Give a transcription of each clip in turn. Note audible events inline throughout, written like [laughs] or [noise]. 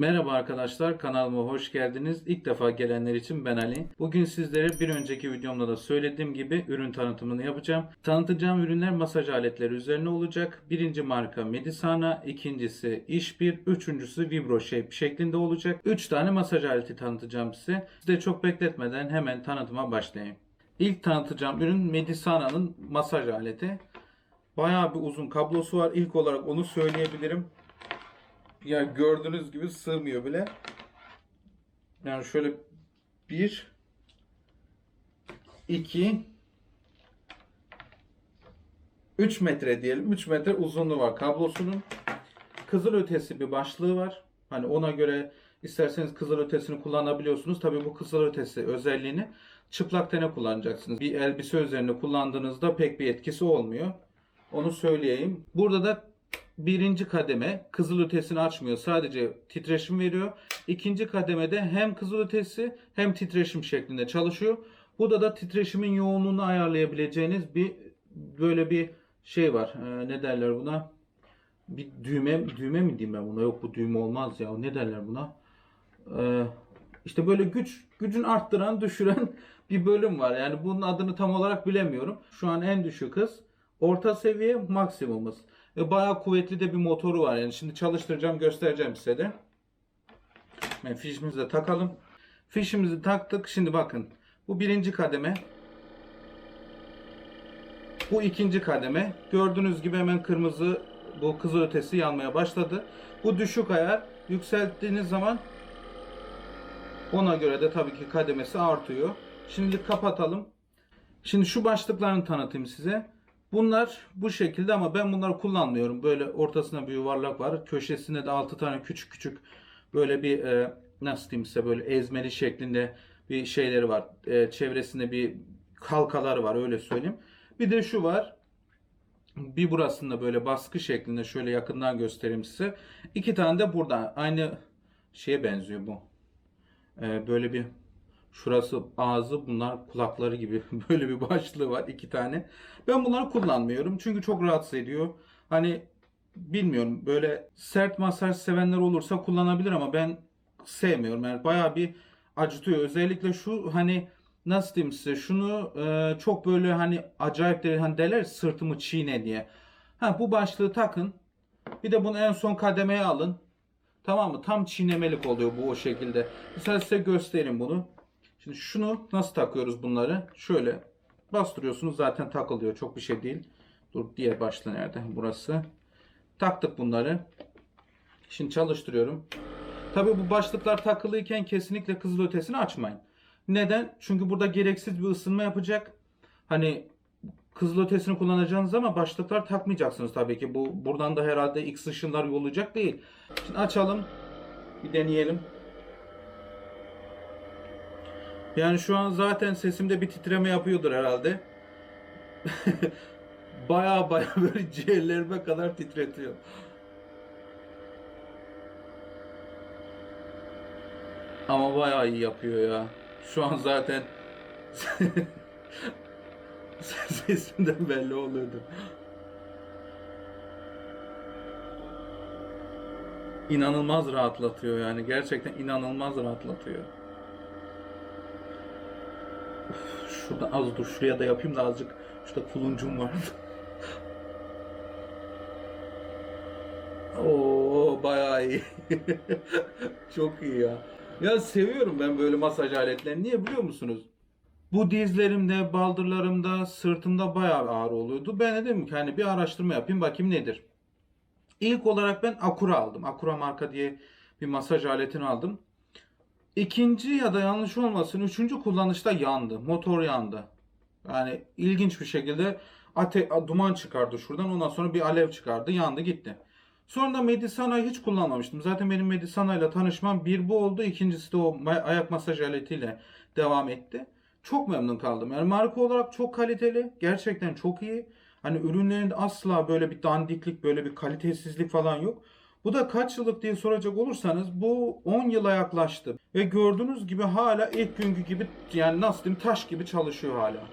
Merhaba arkadaşlar kanalıma hoş geldiniz. İlk defa gelenler için ben Ali. Bugün sizlere bir önceki videomda da söylediğim gibi ürün tanıtımını yapacağım. Tanıtacağım ürünler masaj aletleri üzerine olacak. Birinci marka Medisana, ikincisi İş1, üçüncüsü Vibro Shape şeklinde olacak. 3 tane masaj aleti tanıtacağım size. Size çok bekletmeden hemen tanıtıma başlayayım. İlk tanıtacağım ürün Medisana'nın masaj aleti. Bayağı bir uzun kablosu var. İlk olarak onu söyleyebilirim. Yani gördüğünüz gibi sığmıyor bile. Yani şöyle bir, iki, üç metre diyelim. Üç metre uzunluğu var kablosunun. Kızıl ötesi bir başlığı var. Hani ona göre isterseniz kızıl ötesini kullanabiliyorsunuz. Tabii bu kızıl ötesi özelliğini çıplak tene kullanacaksınız. Bir elbise üzerine kullandığınızda pek bir etkisi olmuyor. Onu söyleyeyim. Burada da birinci kademe kızıl ötesini açmıyor. Sadece titreşim veriyor. İkinci kademede hem kızıl ötesi hem titreşim şeklinde çalışıyor. Burada da titreşimin yoğunluğunu ayarlayabileceğiniz bir böyle bir şey var. Ee, ne derler buna? Bir düğme düğme mi diyeyim ben buna? Yok bu düğme olmaz ya. Ne derler buna? Ee, işte böyle güç gücün arttıran düşüren [laughs] bir bölüm var. Yani bunun adını tam olarak bilemiyorum. Şu an en düşük hız orta seviye maksimumuz. Ve bayağı kuvvetli de bir motoru var. Yani şimdi çalıştıracağım göstereceğim size de. Yani fişimizi de takalım. Fişimizi taktık. Şimdi bakın. Bu birinci kademe. Bu ikinci kademe. Gördüğünüz gibi hemen kırmızı bu kızıl ötesi yanmaya başladı. Bu düşük ayar. Yükselttiğiniz zaman ona göre de tabii ki kademesi artıyor. Şimdi kapatalım. Şimdi şu başlıklarını tanıtayım size. Bunlar bu şekilde ama ben bunları kullanmıyorum. Böyle ortasına bir yuvarlak var. Köşesinde de 6 tane küçük küçük böyle bir e, nasıl diyeyim size böyle ezmeli şeklinde bir şeyleri var. E, çevresinde bir halkaları var öyle söyleyeyim. Bir de şu var. Bir burasında böyle baskı şeklinde şöyle yakından göstereyim size. İki tane de burada aynı şeye benziyor bu. E, böyle bir Şurası ağzı bunlar kulakları gibi [laughs] böyle bir başlığı var iki tane. Ben bunları kullanmıyorum çünkü çok rahatsız ediyor. Hani bilmiyorum böyle sert masaj sevenler olursa kullanabilir ama ben sevmiyorum. Yani bayağı bir acıtıyor. Özellikle şu hani nasıl diyeyim size şunu e, çok böyle hani acayip de hani derler sırtımı çiğne diye. Ha bu başlığı takın. Bir de bunu en son kademeye alın. Tamam mı? Tam çiğnemelik oluyor bu o şekilde. Mesela size göstereyim bunu. Şimdi şunu nasıl takıyoruz bunları? Şöyle bastırıyorsunuz zaten takılıyor. Çok bir şey değil. Dur diğer başlığı nerede? Burası. Taktık bunları. Şimdi çalıştırıyorum. Tabii bu başlıklar takılıyken kesinlikle kızıl ötesini açmayın. Neden? Çünkü burada gereksiz bir ısınma yapacak. Hani kızıl ötesini kullanacaksınız ama başlıklar takmayacaksınız tabii ki. Bu buradan da herhalde X ışınlar yollayacak değil. Şimdi açalım. Bir deneyelim. Yani şu an zaten sesimde bir titreme yapıyordur herhalde. [laughs] baya baya böyle ciğerlerime kadar titretiyor. Ama baya iyi yapıyor ya. Şu an zaten [laughs] sesimden belli oluyordu. İnanılmaz rahatlatıyor yani. Gerçekten inanılmaz rahatlatıyor. Şurada az dur şuraya da yapayım da azıcık. Şurada kuluncum var. [laughs] Oo bayağı iyi. [laughs] Çok iyi ya. Ya seviyorum ben böyle masaj aletlerini. Niye biliyor musunuz? Bu dizlerimde, baldırlarımda, sırtımda bayağı ağrı oluyordu. Ben de dedim ki hani bir araştırma yapayım bakayım nedir. İlk olarak ben Akura aldım. Akura marka diye bir masaj aletini aldım. İkinci ya da yanlış olmasın üçüncü kullanışta yandı. Motor yandı. Yani ilginç bir şekilde ate duman çıkardı şuradan. Ondan sonra bir alev çıkardı. Yandı gitti. Sonra da Medisana'yı hiç kullanmamıştım. Zaten benim Medisana ile tanışmam bir bu oldu. İkincisi de o ayak masaj aletiyle devam etti. Çok memnun kaldım. Yani marka olarak çok kaliteli. Gerçekten çok iyi. Hani ürünlerinde asla böyle bir dandiklik, böyle bir kalitesizlik falan yok. Bu da kaç yıllık diye soracak olursanız bu 10 yıla yaklaştı. Ve gördüğünüz gibi hala ilk günkü gibi yani nasıl diyeyim taş gibi çalışıyor hala.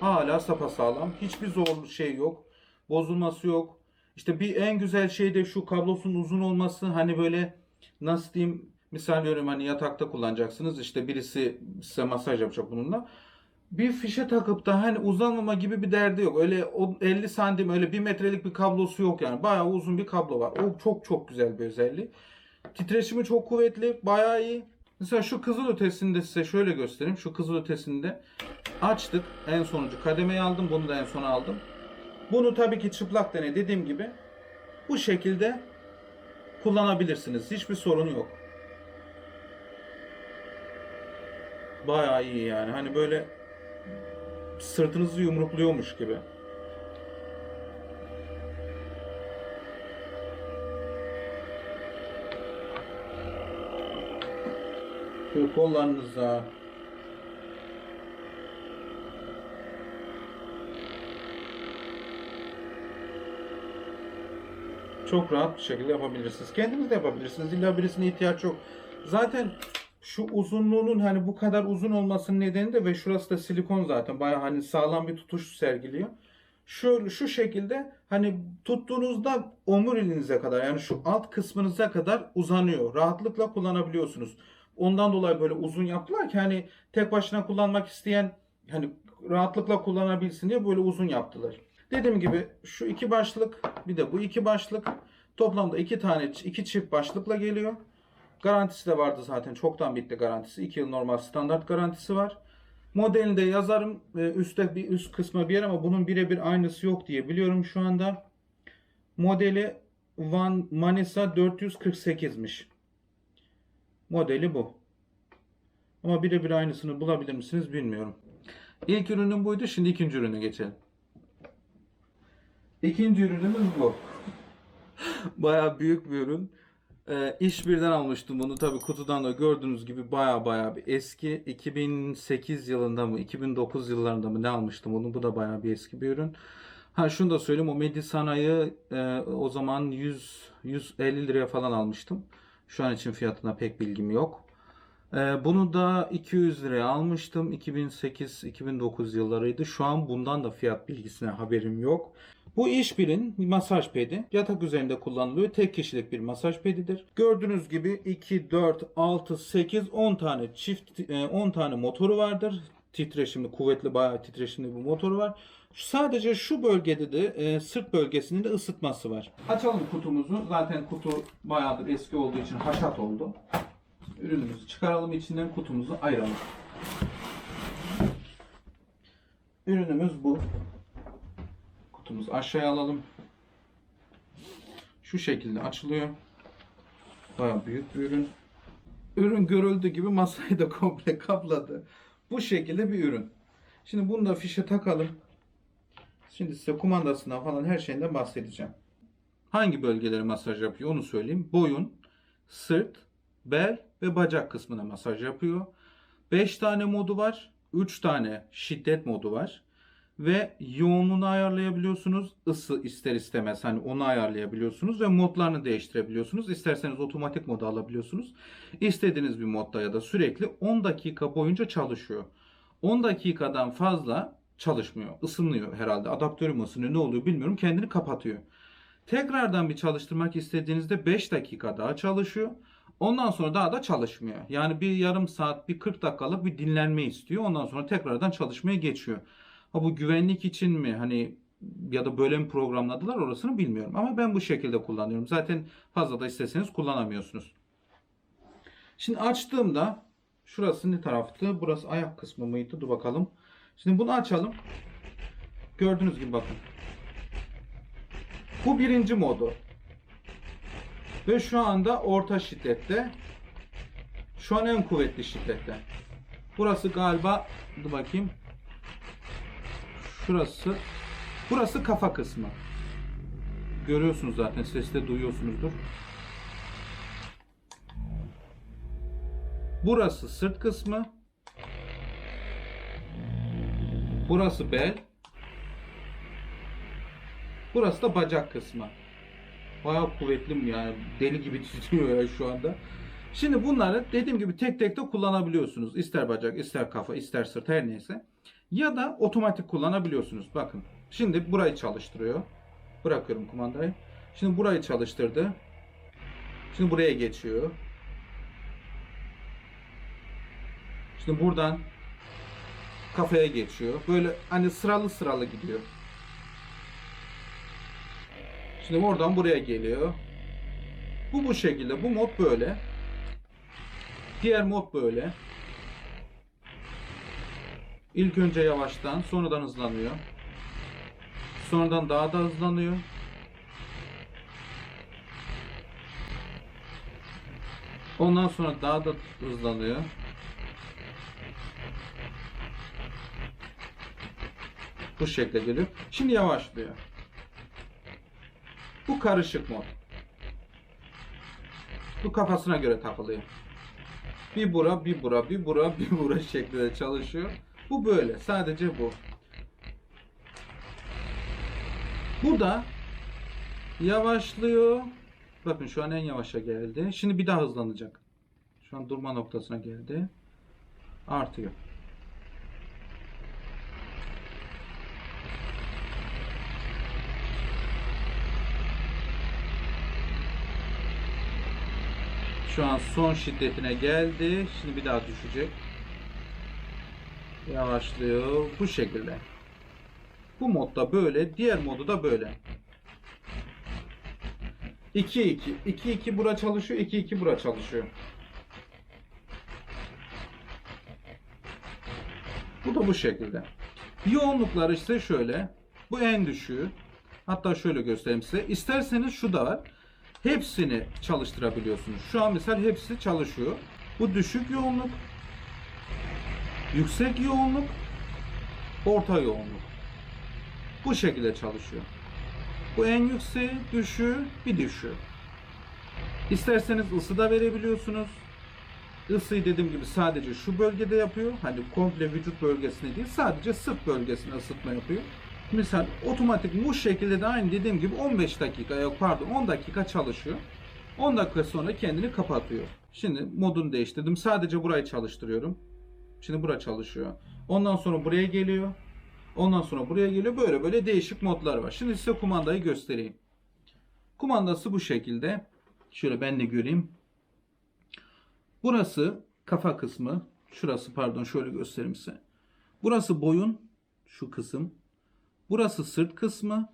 Hala sapasağlam. Hiçbir zor şey yok. Bozulması yok. İşte bir en güzel şey de şu kablosunun uzun olması. Hani böyle nasıl diyeyim misal veriyorum hani yatakta kullanacaksınız işte birisi size masaj yapacak bununla. Bir fişe takıp da hani uzanmama gibi bir derdi yok. Öyle o 50 santim öyle 1 metrelik bir kablosu yok yani. Bayağı uzun bir kablo var. O çok çok güzel bir özelliği. Titreşimi çok kuvvetli, bayağı iyi. Mesela şu kızıl ötesinde size şöyle göstereyim. Şu kızıl ötesinde açtık. En sonuncu kademeyi aldım. Bunu da en sona aldım. Bunu tabii ki çıplak dene dediğim gibi bu şekilde kullanabilirsiniz. Hiçbir sorun yok. Bayağı iyi yani. Hani böyle sırtınızı yumrukluyormuş gibi. Şöyle kollarınıza çok rahat bir şekilde yapabilirsiniz. Kendiniz de yapabilirsiniz. İlla birisine ihtiyaç yok. Zaten şu uzunluğunun hani bu kadar uzun olmasının nedeni de ve şurası da silikon zaten bayağı hani sağlam bir tutuş sergiliyor. Şu şu şekilde hani tuttuğunuzda omuriliğinize kadar yani şu alt kısmınıza kadar uzanıyor. Rahatlıkla kullanabiliyorsunuz. Ondan dolayı böyle uzun yaptılar ki hani tek başına kullanmak isteyen hani rahatlıkla kullanabilsin diye böyle uzun yaptılar. Dediğim gibi şu iki başlık bir de bu iki başlık toplamda iki tane iki çift başlıkla geliyor. Garantisi de vardı zaten. Çoktan bitti garantisi. 2 yıl normal standart garantisi var. Modelini de yazarım. Ee, Üstte bir üst kısma bir yer ama bunun birebir aynısı yok diye biliyorum şu anda. Modeli Van Manisa 448'miş. Modeli bu. Ama birebir aynısını bulabilir misiniz bilmiyorum. İlk ürünüm buydu. Şimdi ikinci ürüne geçelim. İkinci ürünümüz bu. [laughs] Bayağı büyük bir ürün. Ee, iş birden almıştım bunu tabi kutudan da gördüğünüz gibi baya baya bir eski 2008 yılında mı 2009 yıllarında mı ne almıştım bunu bu da baya bir eski bir ürün. Ha şunu da söyleyeyim o Medisana'yı e, o zaman 100 150 liraya falan almıştım. Şu an için fiyatına pek bilgim yok. E, bunu da 200 liraya almıştım. 2008-2009 yıllarıydı. Şu an bundan da fiyat bilgisine haberim yok. Bu işbirin masaj pedi. Yatak üzerinde kullanılıyor. Tek kişilik bir masaj pedidir. Gördüğünüz gibi 2, 4, 6, 8, 10 tane çift e, 10 tane motoru vardır. Titreşimli, kuvvetli bayağı titreşimli bir motoru var. Sadece şu bölgede de e, sırt bölgesinin de ısıtması var. Açalım kutumuzu. Zaten kutu bayağıdır eski olduğu için haşat oldu. Ürünümüzü çıkaralım içinden kutumuzu ayıralım. Ürünümüz bu. Kutumuzu aşağıya alalım. Şu şekilde açılıyor. Bayağı büyük bir ürün. Ürün görüldüğü gibi masayı da [laughs] komple kapladı. Bu şekilde bir ürün. Şimdi bunu da fişe takalım. Şimdi size kumandasından falan her şeyinden bahsedeceğim. Hangi bölgelere masaj yapıyor onu söyleyeyim. Boyun, sırt, bel ve bacak kısmına masaj yapıyor. 5 tane modu var. 3 tane şiddet modu var. Ve yoğunluğunu ayarlayabiliyorsunuz. Isı ister istemez hani onu ayarlayabiliyorsunuz ve modlarını değiştirebiliyorsunuz. İsterseniz otomatik modu alabiliyorsunuz. İstediğiniz bir modda ya da sürekli 10 dakika boyunca çalışıyor. 10 dakikadan fazla çalışmıyor. Isınıyor herhalde. Adaptörü mü ısınıyor ne oluyor bilmiyorum. Kendini kapatıyor. Tekrardan bir çalıştırmak istediğinizde 5 dakika daha çalışıyor. Ondan sonra daha da çalışmıyor. Yani bir yarım saat, bir 40 dakikalık bir dinlenme istiyor. Ondan sonra tekrardan çalışmaya geçiyor. Ha bu güvenlik için mi hani ya da böyle mi programladılar orasını bilmiyorum. Ama ben bu şekilde kullanıyorum. Zaten fazla da isteseniz kullanamıyorsunuz. Şimdi açtığımda şurası ne taraftı? Burası ayak kısmı mıydı? Dur bakalım. Şimdi bunu açalım. Gördüğünüz gibi bakın. Bu birinci modu. Ve şu anda orta şiddette. Şu an en kuvvetli şiddette. Burası galiba dur bakayım. Şurası burası kafa kısmı. Görüyorsunuz zaten sesi de duyuyorsunuzdur. Burası sırt kısmı. Burası bel. Burası da bacak kısmı. Bayağı kuvvetli yani deli gibi [laughs] titriyor ya şu anda. Şimdi bunları dediğim gibi tek tek de kullanabiliyorsunuz. İster bacak, ister kafa, ister sırt her neyse. Ya da otomatik kullanabiliyorsunuz. Bakın. Şimdi burayı çalıştırıyor. Bırakıyorum kumandayı. Şimdi burayı çalıştırdı. Şimdi buraya geçiyor. Şimdi buradan kafaya geçiyor. Böyle hani sıralı sıralı gidiyor. Şimdi oradan buraya geliyor. Bu bu şekilde. Bu mod böyle. Diğer mod böyle. İlk önce yavaştan, sonradan hızlanıyor. Sonradan daha da hızlanıyor. Ondan sonra daha da hızlanıyor. Bu şekilde geliyor. Şimdi yavaşlıyor. Bu karışık mod. Bu kafasına göre takılıyor. Bir bura, bir bura, bir bura, bir bura [laughs] şeklinde çalışıyor. Bu böyle. Sadece bu. Bu da yavaşlıyor. Bakın şu an en yavaşa geldi. Şimdi bir daha hızlanacak. Şu an durma noktasına geldi. Artıyor. Şu an son şiddetine geldi. Şimdi bir daha düşecek. Yavaşlıyor. Bu şekilde. Bu modda böyle. Diğer modu da böyle. 2-2. 2-2 bura çalışıyor. 2-2 bura çalışıyor. Bu da bu şekilde. Yoğunlukları ise şöyle. Bu en düşüğü. Hatta şöyle göstereyim size. İsterseniz şu da var. Hepsini çalıştırabiliyorsunuz. Şu an mesela hepsi çalışıyor. Bu düşük yoğunluk, yüksek yoğunluk, orta yoğunluk. Bu şekilde çalışıyor. Bu en yükseği, düşüğü, bir düşüğü. İsterseniz ısı da verebiliyorsunuz. Isıyı dediğim gibi sadece şu bölgede yapıyor. Hani komple vücut bölgesine değil, sadece sırt bölgesine ısıtma yapıyor. Misal otomatik bu şekilde de aynı dediğim gibi 15 dakika yok pardon 10 dakika çalışıyor. 10 dakika sonra kendini kapatıyor. Şimdi modunu değiştirdim. Sadece burayı çalıştırıyorum. Şimdi bura çalışıyor. Ondan sonra buraya geliyor. Ondan sonra buraya geliyor. Böyle böyle değişik modlar var. Şimdi size kumandayı göstereyim. Kumandası bu şekilde. Şöyle ben de göreyim. Burası kafa kısmı. Şurası pardon şöyle göstereyim size. Burası boyun. Şu kısım. Burası sırt kısmı.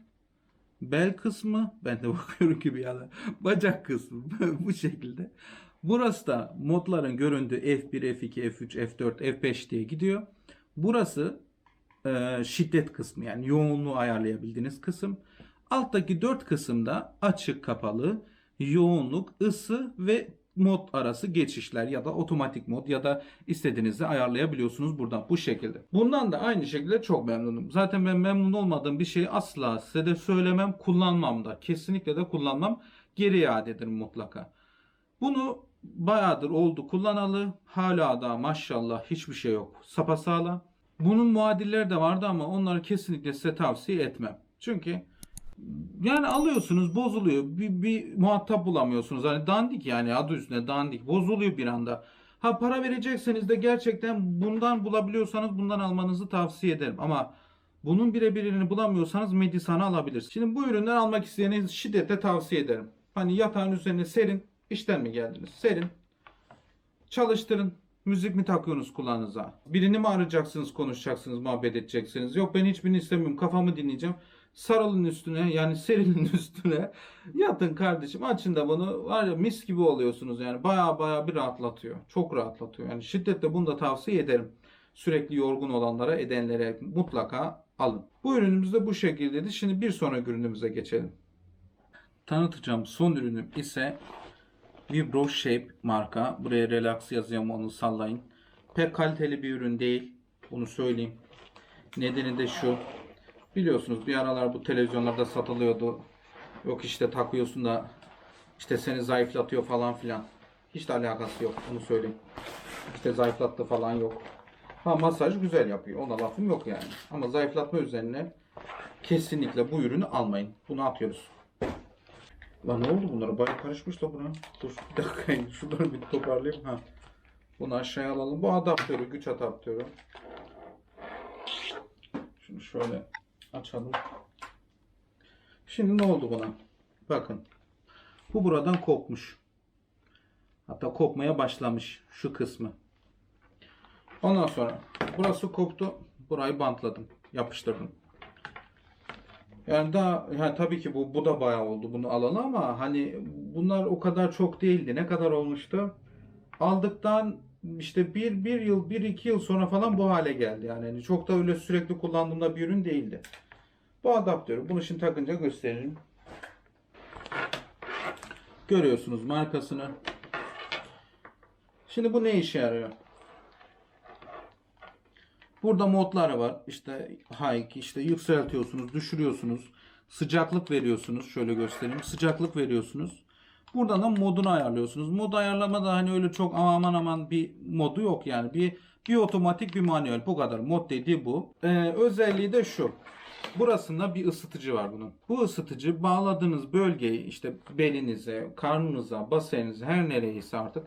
Bel kısmı. Ben de [laughs] bakıyorum ki bir yana. Bacak kısmı. [laughs] bu şekilde. Burası da modların göründüğü F1, F2, F3, F4, F5 diye gidiyor. Burası e, şiddet kısmı yani yoğunluğu ayarlayabildiğiniz kısım. Alttaki dört kısımda açık kapalı, yoğunluk, ısı ve mod arası geçişler ya da otomatik mod ya da istediğinizi ayarlayabiliyorsunuz buradan bu şekilde. Bundan da aynı şekilde çok memnunum. Zaten ben memnun olmadığım bir şeyi asla size de söylemem, kullanmam da. Kesinlikle de kullanmam. Geri iade mutlaka. Bunu bayağıdır oldu kullanalı. Hala da maşallah hiçbir şey yok. Sapasağlam. Bunun muadilleri de vardı ama onları kesinlikle size tavsiye etmem. Çünkü yani alıyorsunuz bozuluyor. Bir, bir muhatap bulamıyorsunuz. Hani dandik yani adı üstünde dandik. Bozuluyor bir anda. Ha para verecekseniz de gerçekten bundan bulabiliyorsanız bundan almanızı tavsiye ederim. Ama bunun birebirini bulamıyorsanız Medisan'ı alabilirsiniz. Şimdi bu ürünleri almak isteyeniz şiddetle tavsiye ederim. Hani yatağın üzerine serin. İşten mi geldiniz? Serin. Çalıştırın. Müzik mi takıyorsunuz kulağınıza? Birini mi arayacaksınız, konuşacaksınız, muhabbet edeceksiniz? Yok ben hiçbirini istemiyorum. Kafamı dinleyeceğim. Sarılın üstüne yani serilin [laughs] üstüne. Yatın kardeşim. Açın da bunu. Var ya mis gibi oluyorsunuz yani. Baya baya bir rahatlatıyor. Çok rahatlatıyor. Yani şiddetle bunu da tavsiye ederim. Sürekli yorgun olanlara, edenlere mutlaka alın. Bu ürünümüz de bu şekildeydi. Şimdi bir sonraki ürünümüze geçelim. Tanıtacağım son ürünüm ise Vibro Shape marka. Buraya relax yazıyorum onu sallayın. Pek kaliteli bir ürün değil. Bunu söyleyeyim. Nedeni de şu. Biliyorsunuz bir aralar bu televizyonlarda satılıyordu. Yok işte takıyorsun da işte seni zayıflatıyor falan filan. Hiç de alakası yok. Onu söyleyeyim. İşte zayıflattı falan yok. Ha masaj güzel yapıyor. Ona lafım yok yani. Ama zayıflatma üzerine kesinlikle bu ürünü almayın. Bunu atıyoruz. Lan ne oldu bunlara? Bayağı karışmış da buna. Dur bir dakika. [laughs] Şunları bir toparlayayım. Ha. Bunu aşağıya alalım. Bu adaptörü, güç adaptörü. Şunu şöyle açalım. Şimdi ne oldu buna? Bakın. Bu buradan kopmuş. Hatta kopmaya başlamış şu kısmı. Ondan sonra burası koptu. Burayı bantladım. Yapıştırdım. Yani daha yani tabii ki bu bu da bayağı oldu bunu alalı ama hani bunlar o kadar çok değildi. Ne kadar olmuştu? Aldıktan işte bir, bir yıl, bir iki yıl sonra falan bu hale geldi. Yani hani çok da öyle sürekli kullandığımda bir ürün değildi. Bu adaptörü. Bunu şimdi takınca gösteririm. Görüyorsunuz markasını. Şimdi bu ne işe yarıyor? Burada modları var. İşte hike, işte yükseltiyorsunuz, düşürüyorsunuz. Sıcaklık veriyorsunuz. Şöyle göstereyim. Sıcaklık veriyorsunuz. Buradan da modunu ayarlıyorsunuz. Mod ayarlamada hani öyle çok aman aman bir modu yok yani. Bir bir otomatik bir manuel. Bu kadar. Mod dediği bu. Ee, özelliği de şu. Burasında bir ısıtıcı var bunun. Bu ısıtıcı bağladığınız bölgeyi işte belinize, karnınıza, baseninize her nereyse artık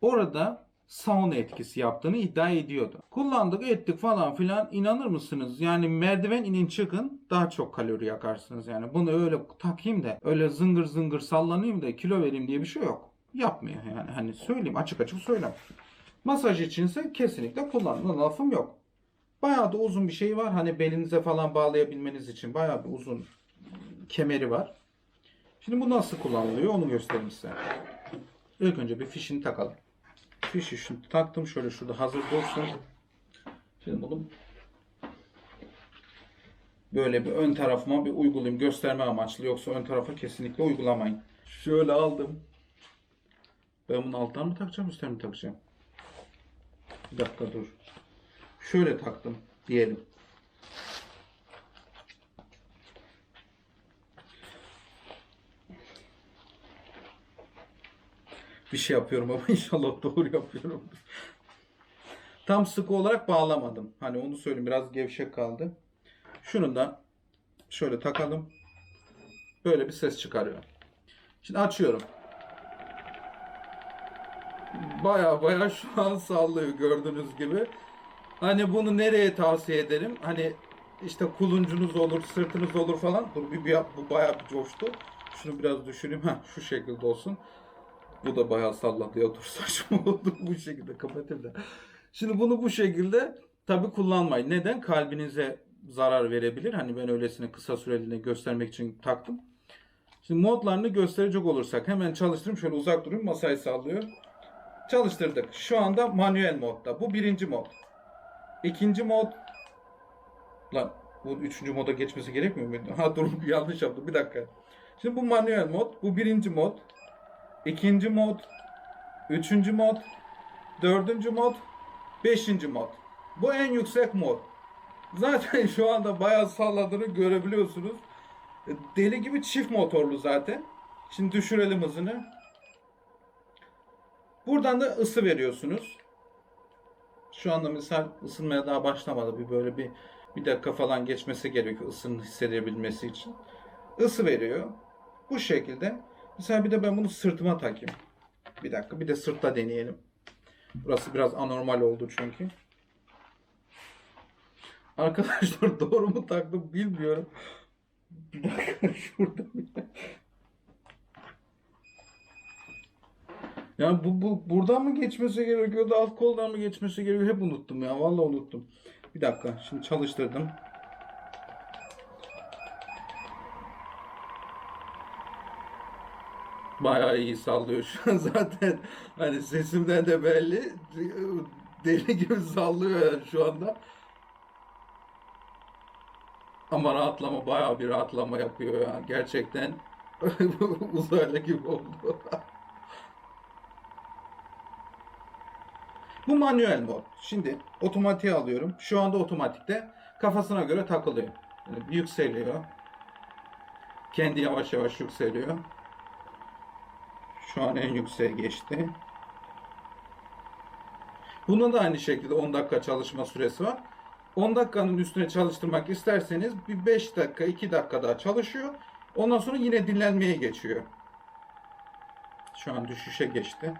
orada sauna etkisi yaptığını iddia ediyordu. Kullandık ettik falan filan inanır mısınız? Yani merdiven inin çıkın daha çok kalori yakarsınız yani. Bunu öyle takayım da öyle zıngır zıngır sallanayım da kilo vereyim diye bir şey yok. Yapmıyor yani hani söyleyeyim açık açık söyleyeyim. Masaj içinse kesinlikle kullanma lafım yok. Bayağı da uzun bir şey var. Hani belinize falan bağlayabilmeniz için bayağı bir uzun kemeri var. Şimdi bu nasıl kullanılıyor onu göstereyim size. İlk önce bir fişini takalım. Fişi şunu taktım şöyle şurada hazır dursun. Şimdi bunu böyle bir ön tarafıma bir uygulayayım gösterme amaçlı yoksa ön tarafa kesinlikle uygulamayın. Şöyle aldım. Ben bunu alttan mı takacağım üstten mi takacağım? Bir dakika dur. Şöyle taktım diyelim. Bir şey yapıyorum ama [laughs] inşallah doğru yapıyorum. Tam sıkı olarak bağlamadım. Hani onu söyleyeyim biraz gevşek kaldı. Şunu da şöyle takalım. Böyle bir ses çıkarıyor. Şimdi açıyorum. Baya baya şu an sallıyor gördüğünüz gibi. Hani bunu nereye tavsiye ederim? Hani işte kuluncunuz olur, sırtınız olur falan. Dur bir, bir bu bayağı bir coştu. Şunu biraz düşüreyim. Ha şu şekilde olsun. Bu da bayağı salladı ya dur [laughs] saçma oldu bu şekilde kapatayım da. Şimdi bunu bu şekilde tabi kullanmayın. Neden? Kalbinize zarar verebilir. Hani ben öylesine kısa süreliğine göstermek için taktım. Şimdi modlarını gösterecek olursak hemen çalıştırayım. Şöyle uzak durayım masayı sallıyor. Çalıştırdık. Şu anda manuel modda. Bu birinci mod. İkinci mod Lan bu üçüncü moda geçmesi gerekmiyor muydu? [laughs] Ha dur yanlış yaptım bir dakika. Şimdi bu manuel mod. Bu birinci mod. İkinci mod. Üçüncü mod. Dördüncü mod. Beşinci mod. Bu en yüksek mod. Zaten [laughs] şu anda bayağı salladığını görebiliyorsunuz. Deli gibi çift motorlu zaten. Şimdi düşürelim hızını. Buradan da ısı veriyorsunuz. Şu anda misal ısınmaya daha başlamadı. Bir böyle bir bir dakika falan geçmesi gerekiyor ısını hissedebilmesi için. Isı veriyor. Bu şekilde. Mesela bir de ben bunu sırtıma takayım. Bir dakika bir de sırtta deneyelim. Burası biraz anormal oldu çünkü. Arkadaşlar [laughs] doğru mu taktım bilmiyorum. Bir dakika [laughs] şurada Yani bu, bu buradan mı geçmesi gerekiyordu, alt koldan mı geçmesi gerekiyor? Hep unuttum ya. Vallahi unuttum. Bir dakika. Şimdi çalıştırdım. Bayağı iyi sallıyor şu an [laughs] zaten. Hani sesimden de belli. Deli gibi sallıyor yani şu anda. Ama rahatlama bayağı bir rahatlama yapıyor ya. Gerçekten [laughs] uzaylı gibi oldu. [laughs] Bu manuel mod. Şimdi otomatiğe alıyorum. Şu anda otomatikte kafasına göre takılıyor. Yani yükseliyor. Kendi yavaş yavaş yükseliyor. Şu an en yükseğe geçti. Bunun da aynı şekilde 10 dakika çalışma süresi var. 10 dakikanın üstüne çalıştırmak isterseniz bir 5 dakika 2 dakika daha çalışıyor. Ondan sonra yine dinlenmeye geçiyor. Şu an düşüşe geçti.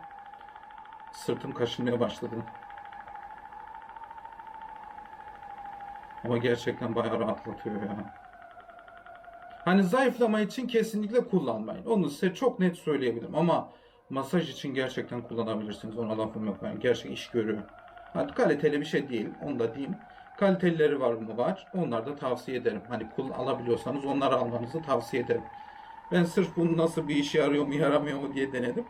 Sırtım kaşınmaya başladı. Ama gerçekten bayağı rahatlatıyor ya. Hani zayıflama için kesinlikle kullanmayın. Onu size çok net söyleyebilirim. Ama Masaj için gerçekten kullanabilirsiniz. Ona lafım yok. Yani gerçek iş görüyor. Hadi kaliteli bir şey değil. Onu da diyeyim. Kalitelileri var mı? Var. Onları da tavsiye ederim. Hani kul alabiliyorsanız onları almanızı tavsiye ederim. Ben sırf bunun nasıl bir işe yarıyor mu yaramıyor mu diye denedim.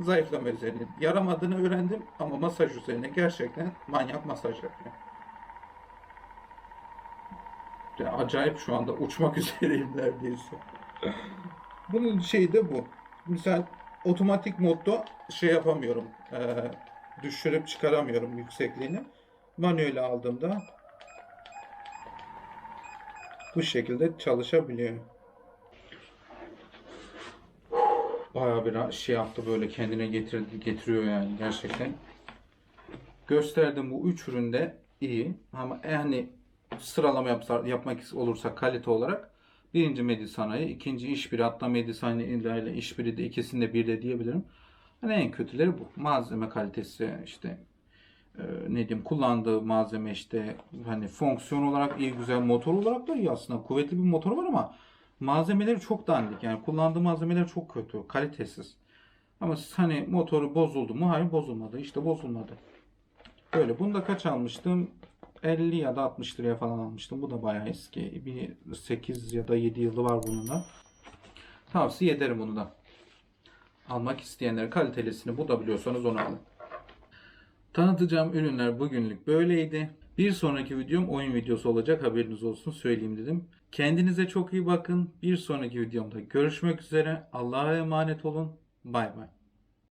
Zayıflama üzerine. Yaramadığını öğrendim ama masaj üzerine gerçekten manyak masaj yapıyor. Acayip şu anda uçmak [laughs] üzereyim neredeyse. Bunun şeyi de bu. Mesela otomatik modda şey yapamıyorum. eee, düşürüp çıkaramıyorum yüksekliğini. Manuel aldığımda bu şekilde çalışabiliyor. Bayağı bir şey yaptı böyle kendine getirdi, getiriyor yani gerçekten. Gösterdim bu üç üründe iyi ama yani sıralama yapsa, yapmak olursa kalite olarak birinci Medisanayi, ikinci İşbiri hatta Medisanayi ile İşbiri de ikisinde bir de diyebilirim. Hani en kötüleri bu. Malzeme kalitesi işte e, ne diyeyim kullandığı malzeme işte hani fonksiyon olarak iyi güzel motor olarak da iyi aslında. Kuvvetli bir motor var ama malzemeleri çok dandik. Yani kullandığı malzemeler çok kötü kalitesiz. Ama siz hani motoru bozuldu mu? Hayır bozulmadı. İşte bozulmadı. Böyle. Bunu da kaç almıştım 50 ya da 60 liraya falan almıştım bu da bayağı eski bir 8 ya da 7 yılı var bunun da tavsiye ederim bunu da almak isteyenlere kalitelisini bulabiliyorsanız onu alın Tanıtacağım ürünler bugünlük böyleydi. Bir sonraki videom oyun videosu olacak haberiniz olsun söyleyeyim dedim. Kendinize çok iyi bakın. Bir sonraki videomda görüşmek üzere. Allah'a emanet olun. Bay bay.